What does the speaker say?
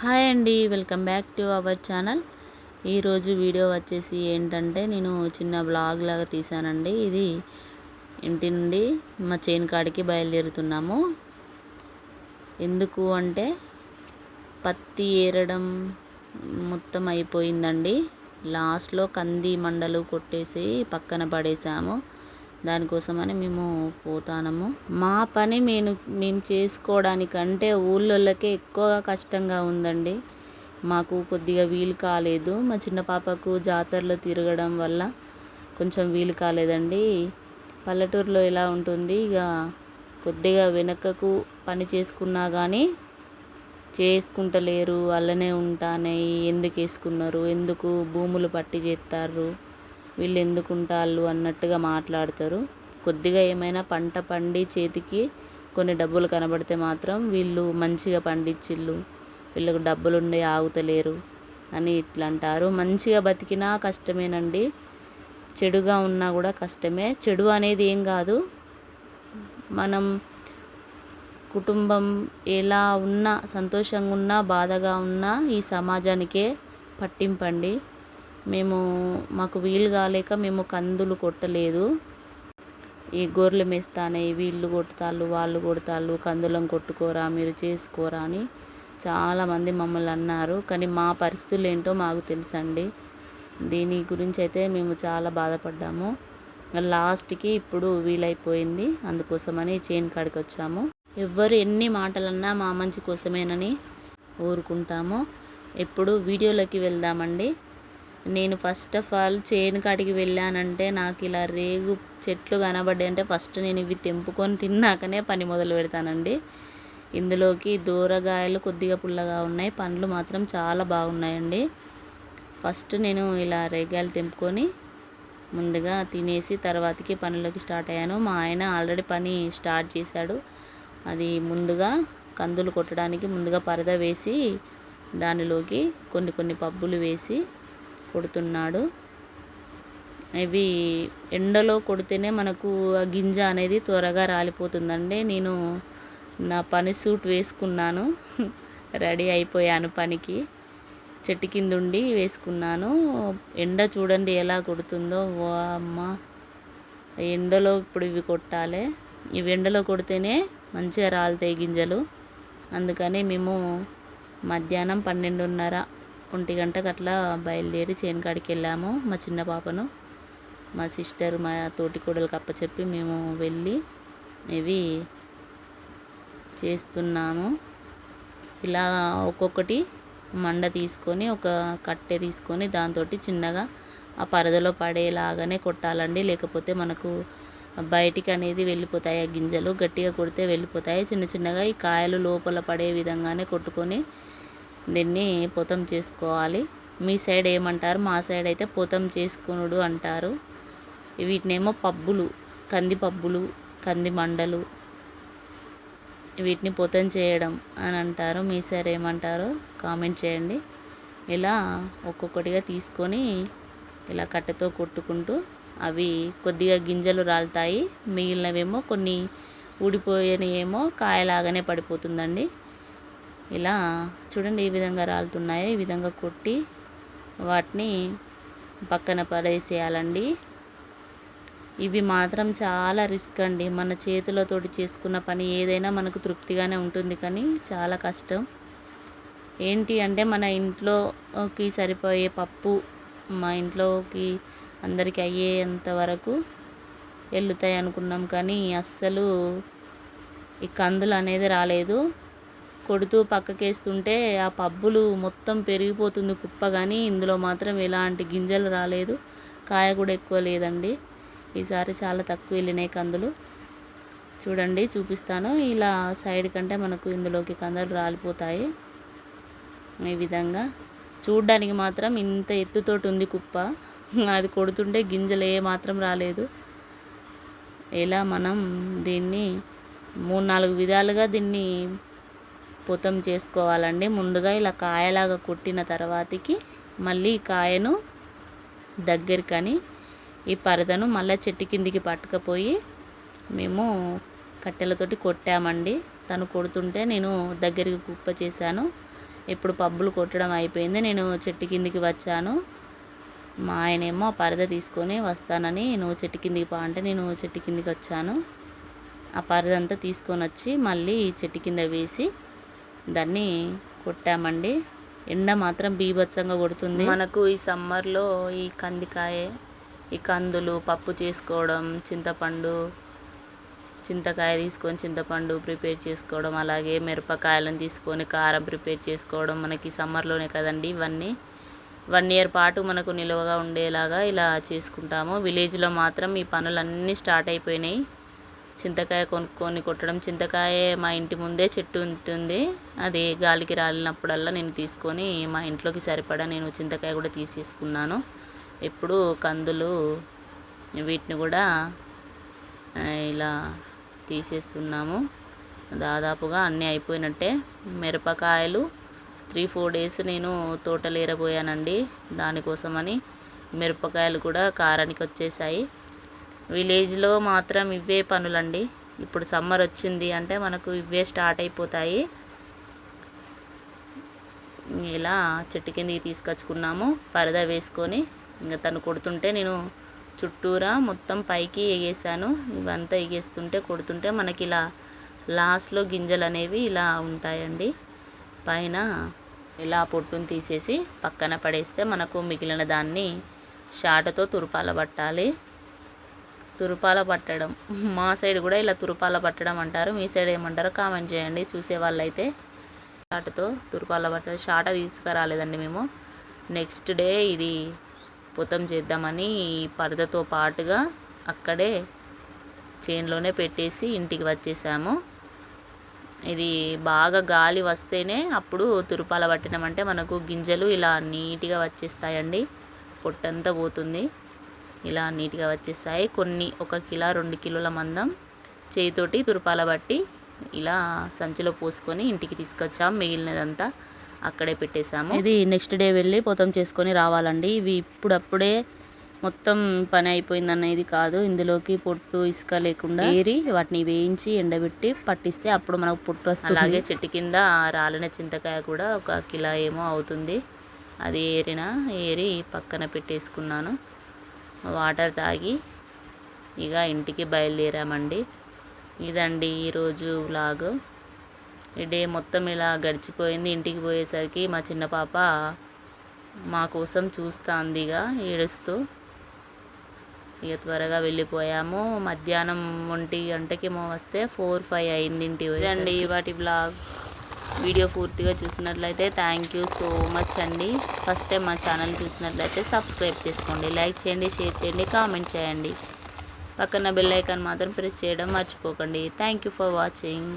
Hi అండి welcome back to our channel. ఈరోజు video వచ్చేసి ఏంటంటే నేను చిన్న బ్లాగ్ లాగా తీసానండి ఇది ఇంటి నుండి మా చేను కాడికి బయలుదేరుతున్నాము. ఎందుకు అంటే పత్తి ఏరడం మొత్తం అయిపోయిందండి. లాస్ట్లో కంది మండలు కొట్టేసి పక్కన పడేసాము. దానికోసమని మేము పోతానము. మా పని మేము మేము చేసుకోవడానికంటే ఊళ్ళోళ్ళకే ఎక్కువ కష్టంగా ఉందండి. మాకు కొద్దిగా వీలు కాలేదు. మా చిన్న పాపకు జాతరలో తిరగడం వల్ల కొంచెం వీలు కాలేదండి. పల్లెటూరులో ఎలా ఉంటుంది? ఇక కొద్దిగా వెనకకు పని చేసుకున్నా కానీ చేసుకుంటలేరు. అల్లనే ఉంటానే. ఎందుకు వేసుకున్నారు? ఎందుకు భూములు పట్టి చేస్తారు వీళ్ళు ఎందుకు అన్నట్టుగా మాట్లాడతారు. కొద్దిగా ఏమైనా పంట పండి చేతికి కొన్ని డబ్బులు కనబడితే మాత్రం వీళ్ళు మంచిగా పండించిళ్ళు వీళ్ళకు డబ్బులు ఉండి ఆగుతలేరు అని ఇట్లా అంటారు మంచిగా బతికినా కష్టమేనండి. చెడుగా ఉన్నా కూడా కష్టమే. చెడు అనేది ఏం కాదు. మనం కుటుంబం ఎలా ఉన్నా సంతోషంగా ఉన్నా బాధగా ఉన్నా ఈ సమాజానికే పట్టింపండి. మేము మాకు వీలు కాలేక మేము కందులు కొట్టలేదు. ఈ గొర్రెలు మేస్తానే వీళ్ళు కొడతాళ్ళు వాళ్ళు కొడతాళ్ళు కందులం కొట్టుకోరా మీరు చేసుకోరా అని చాలామంది మమ్మల్ని అన్నారు. కానీ మా పరిస్థితులు ఏంటో మాకు తెలుసండి. దీని గురించి అయితే మేము చాలా బాధపడ్డాము. లాస్ట్కి ఇప్పుడు వీలైపోయింది. అందుకోసమని చేను కాడికి వచ్చాము ఎవ్వరు ఎన్ని మాటలన్నా మా మంచి కోసమేనని ఊరుకుంటాము. ఇప్పుడు వీడియోలోకి వెళ్దామండి. నేను ఫస్ట్ ఆఫ్ ఆల్ చేను కాడికి వెళ్ళానంటే నాకు ఇలా రేగు చెట్లు కనబడ్డాయి అంటే ఫస్ట్ నేను ఇవి తెంపుకొని తిన్నాకనే పని మొదలు పెడతానండి. ఇందులోకి దూరగాయలు కొద్దిగా పుల్లగా ఉన్నాయి. పండ్లు మాత్రం చాలా బాగున్నాయండి. ఫస్ట్ నేను ఇలా రేగాయలు తెంపుకొని ముందుగా తినేసి తర్వాతకి పనిలోకి స్టార్ట్ అయ్యాను. మా ఆయన ఆల్రెడీ పని స్టార్ట్ చేశాడు. అది ముందుగా కందులు కొట్టడానికి ముందుగా పరద వేసి దానిలోకి కొన్ని కొన్ని పబ్బులు వేసి కొడుతున్నాడు. ఇవి ఎండలో కొడితేనే మనకు ఆ గింజ అనేది త్వరగా రాలిపోతుందండి. నేను నా పని సూట్ వేసుకున్నాను. రెడీ అయిపోయాను పనికి. చెట్టు కింద ఉండి వేసుకున్నాను. ఎండ చూడండి ఎలా కొడుతుందో. ఓ అమ్మ ఎండలో ఇప్పుడు ఇవి కొట్టాలి. ఇవి ఎండలో కొడితేనే మంచిగా రాలుతాయి గింజలు. అందుకని మేము మధ్యాహ్నం పన్నెండున్నర ఒంటి గంటకు అట్లా బయలుదేరి చేను కాడికి వెళ్ళాము మా చిన్న పాపను. మా సిస్టర్ మా తోటి కోడలకు అప్పచెప్పి మేము వెళ్ళి ఇవి చేస్తున్నాము. ఇలా ఒక్కొక్కటి మండ తీసుకొని ఒక కట్టె తీసుకొని దాంతో చిన్నగా ఆ పరదలో పడేలాగానే కొట్టాలండి. లేకపోతే మనకు బయటికి అనేది వెళ్ళిపోతాయి. ఆ గింజలు గట్టిగా కొడితే వెళ్ళిపోతాయి. చిన్న చిన్నగా ఈ కాయలు లోపల పడే విధంగానే కొట్టుకొని దీన్ని పొతం చేసుకోవాలి. మీ సైడ్ ఏమంటారు? మా సైడ్ అయితే పొతం చేసుకునుడు అంటారు. వీటినేమో పబ్బులు కంది పబ్బులు కంది మండలు వీటిని పొతం చేయడం అని అంటారు. మీ సైడ్ ఏమంటారో కామెంట్ చేయండి. ఇలా ఒక్కొక్కటిగా తీసుకొని ఇలా కట్టెతో కొట్టుకుంటూ అవి కొద్దిగా గింజలు రాలుతాయి. మిగిలినవేమో కొన్ని ఊడిపోయినవేమో కాయలాగానే పడిపోతుందండి. ఇలా చూడండి ఈ విధంగా రాలుతున్నాయి. ఈ విధంగా కొట్టి వాటిని పక్కన పడేసేయాలండి. ఇవి మాత్రం చాలా రిస్క్ అండి. మన చేతులతోటి చేసుకున్న పని ఏదైనా మనకు తృప్తిగానే ఉంటుంది కానీ చాలా కష్టం. ఏంటి అంటే మన ఇంట్లోకి సరిపోయే పప్పు మా ఇంట్లోకి అందరికీ అయ్యేంత వరకు వెళ్తాయి అనుకున్నాం కానీ అస్సలు ఈ కందులు అనేది రాలేదు. కొడుతూ పక్కకేస్తుంటే ఆ పబ్బులు మొత్తం పెరిగిపోతుంది కుప్ప కానీ ఇందులో మాత్రం ఎలాంటి గింజలు రాలేదు. కాయ కూడా ఎక్కువ లేదండి. ఈసారి చాలా తక్కువ వెళ్ళినాయి కందులు. చూడండి చూపిస్తాను. ఇలా సైడ్ కంటే మనకు ఇందులోకి కందలు రాలిపోతాయి. ఈ విధంగా. చూడ్డానికి మాత్రం ఇంత ఎత్తుతోటి ఉంది కుప్ప. అది కొడుతుంటే గింజలు ఏ మాత్రం రాలేదు. ఇలా మనం దీన్ని మూడు నాలుగు విధాలుగా దీన్ని పూతం చేసుకోవాలండి. ముందుగా ఇలా కాయలాగా కొట్టిన తర్వాతకి మళ్ళీ కాయను దగ్గరికని ఈ పరదను మళ్ళీ చెట్టు కిందికి పట్టుకపోయి మేము కట్టెలతోటి కొట్టామండి. తను కొడుతుంటే నేను దగ్గరికి కుప్ప చేశాను. ఇప్పుడు పబ్బులు కొట్టడం అయిపోయింది. నేను చెట్టు కిందికి వచ్చాను. మా ఆయనేమో ఆ పరద తీసుకొని వస్తానని నువ్వు చెట్టు కిందికి పా అంటే నేను చెట్టు కిందికి వచ్చాను. ఆ పరద అంతా తీసుకొని వచ్చి మళ్ళీ చెట్టు కింద వేసి దాన్ని కొట్టామండి. ఎండ మాత్రం బీభత్సంగా కొడుతుంది. మనకు ఈ సమ్మర్లో ఈ కందికాయ ఈ కందులు పప్పు చేసుకోవడం చింతపండు చింతకాయ తీసుకొని చింతపండు ప్రిపేర్ చేసుకోవడం అలాగే మిరపకాయలను తీసుకొని కారం ప్రిపేర్ చేసుకోవడం మనకి సమ్మర్లోనే కదండి ఇవన్నీ. వన్ ఇయర్ పాటు మనకు నిలువగా ఉండేలాగా ఇలా చేసుకుంటాము. విలేజ్లో మాత్రం ఈ పనులన్నీ స్టార్ట్ అయిపోయినాయి. చింతకాయ కొనుక్కొని కొట్టడం. చింతకాయ మా ఇంటి ముందే చెట్టు ఉంటుంది. అది గాలికి రాలినప్పుడల్లా నేను తీసుకొని మా ఇంట్లోకి సరిపడా నేను చింతకాయ కూడా తీసేసుకున్నాను. ఇప్పుడు కందులు వీటిని కూడా ఇలా తీసేస్తున్నాము. దాదాపుగా అన్నీ అయిపోయినట్టే. మిరపకాయలు త్రీ ఫోర్ డేస్ నేను తోటలేరబోయానండి. దానికోసమని మిరపకాయలు కూడా కారానికి వచ్చేసాయి. విలేజ్లో మాత్రం ఇవే పనులండి. ఇప్పుడు సమ్మర్ వచ్చింది అంటే మనకు ఇవే స్టార్ట్ అయిపోతాయి. ఇలా చెట్టు కిందికి తీసుకొచ్చుకున్నాము. పరదా వేసుకొని ఇంకా తను కొడుతుంటే నేను చుట్టూరా మొత్తం పైకి ఎగేసాను. ఇవంతా ఎగేస్తుంటే కొడుతుంటే మనకి ఇలా లాస్ట్లో గింజలు అనేవి ఇలా ఉంటాయండి. పైన ఇలా పొట్టును తీసేసి పక్కన పడేస్తే మనకు మిగిలిన దాన్ని షాటతో తురుపాల పట్టాలి. తురుపాల పట్టడం. మా సైడ్ కూడా ఇలా తురుపాల పట్టడం అంటారు. మీ సైడ్ ఏమంటారో కామెంట్ చేయండి. చూసే వాళ్ళైతే షాటతో తురుపాల పట్ట షాట తీసుకురాలేదండి మేము. నెక్స్ట్ డే ఇది పుతం చేద్దామని ఈ పరదతో పాటుగా అక్కడే చేన్లోనే పెట్టేసి ఇంటికి వచ్చేసాము. ఇది బాగా గాలి వస్తేనే అప్పుడు తురుపాల పట్టినామంటే మనకు గింజలు ఇలా నీట్గా వచ్చేస్తాయండి. పొట్టంతా పోతుంది. ఇలా నీట్గా వచ్చేస్తాయి కొన్ని ఒక కిలో రెండు కిలోల మందం చేయితోటి తురుపాల బట్టి ఇలా సంచిలో పోసుకొని ఇంటికి తీసుకొచ్చాం. మిగిలినదంతా అక్కడే పెట్టేశాము. ఇది నెక్స్ట్ డే వెళ్ళి పొతం చేసుకొని రావాలండి. ఇవి ఇప్పుడప్పుడే మొత్తం పని అయిపోయింది అనేది కాదు. ఇందులోకి పొట్టు ఇసుక లేకుండా ఏరి వాటిని వేయించి ఎండబెట్టి పట్టిస్తే అప్పుడు మనకు పొట్టు వస్తుంది. అలాగే చెట్టు కింద రాలిన చింతకాయ కూడా ఒక కిలో ఏమో అవుతుంది. అది ఏరిన ఏరి పక్కన పెట్టేసుకున్నాను. వాటర్ తాగి ఇక ఇంటికి బయలుదేరామండి. ఇదండి ఈరోజు వ్లాగ్. ఈ డే మొత్తం ఇలా గడిచిపోయింది. ఇంటికి పోయేసరికి మా చిన్న పాప మా కోసం చూస్తాంది ఇక ఏడుస్తూ. ఇక త్వరగా వెళ్ళిపోయాము. మధ్యాహ్నం ఒంటి గంటకి మేము వస్తే ఫోర్ ఫైవ్ అయింది ఇంటి అండి వాటి బ్లాగ్ వీడియో పూర్తిగా చూసినట్లయితే థ్యాంక్ యూ సో మచ్ అండి. ఫస్ట్ టైం మా ఛానల్ చూసినట్లయితే సబ్స్క్రైబ్ చేసుకోండి లైక్ చేయండి షేర్ చేయండి కామెంట్ చేయండి. పక్కన బెల్ ఐకాన్ మాత్రం ప్రెస్ చేయడం మర్చిపోకండి. Thank you for watching